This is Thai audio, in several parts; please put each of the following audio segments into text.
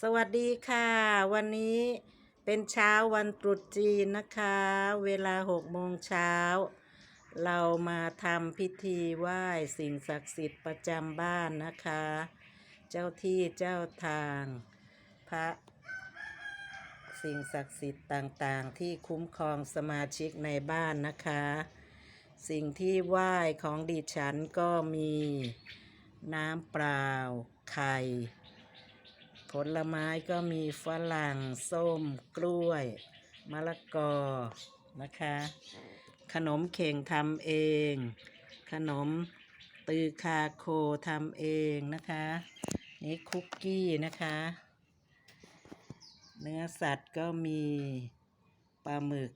สวัสดีค่ะ วันนี้เป็นเช้าวันตรุษจีนนะคะ เวลาหกโมงเช้า เรามาทำพิธีไหว้สิ่งศักดิ์สิทธิ์ประจำบ้านนะคะ เจ้าที่เจ้าทาง พระ สิ่งศักดิ์สิทธิ์ต่างๆ ที่คุ้มครองสมาชิกในบ้านนะคะ สิ่งที่ไหว้ของดิฉันก็มี น้ำเปล่าไข่ ผลไม้ก็มีฝรั่ง ส้ม กล้วย มะละกอ นะคะ ขนมเข่งทำเอง ขนมตือคาโคทำเองนะคะ นี่คุกกี้นะคะ เนื้อสัตว์ก็มีปลาหมึก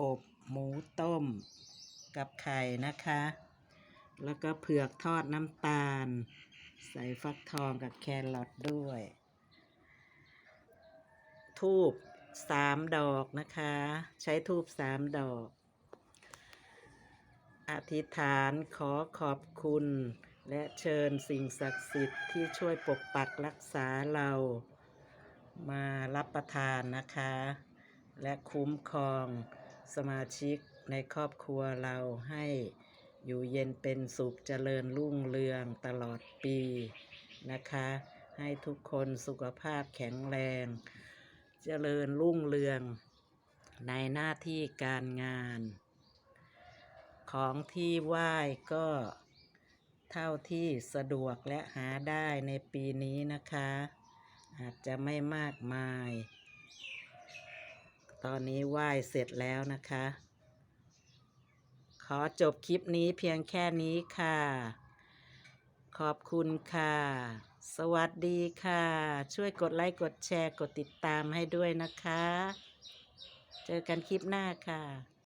อบหมูต้ม กับไข่นะคะ แล้วก็เผือกทอดน้ำตาล ใส่ฟักทองกับแครอทด้วย ทูบสามดอกนะคะ ใช้ทูบสามดอก อธิษฐานขอขอบคุณ และเชิญสิ่งศักดิ์สิทธิ์ที่ช่วยปกปักรักษาเรามารับประทานนะคะ และคุ้มครองสมาชิกในครอบครัวเราให้ อยู่เย็นเป็นสุขเจริญรุ่งเรืองตลอดปีนะคะ ให้ทุกคนสุขภาพแข็งแรง เจริญรุ่งเรือง ในหน้าที่การงาน ของที่ไหว้ก็เท่าที่สะดวกและหาได้ในปีนี้นะคะ อาจจะไม่มากมาย ตอนนี้ไหว้เสร็จแล้วนะคะ ขอจบคลิปนี้เพียงแค่นี้ค่ะ ขอบคุณค่ะ สวัสดีค่ะ ช่วยกดไลค์กดแชร์กดติดตามให้ด้วยนะคะ เจอกันคลิปหน้าค่ะ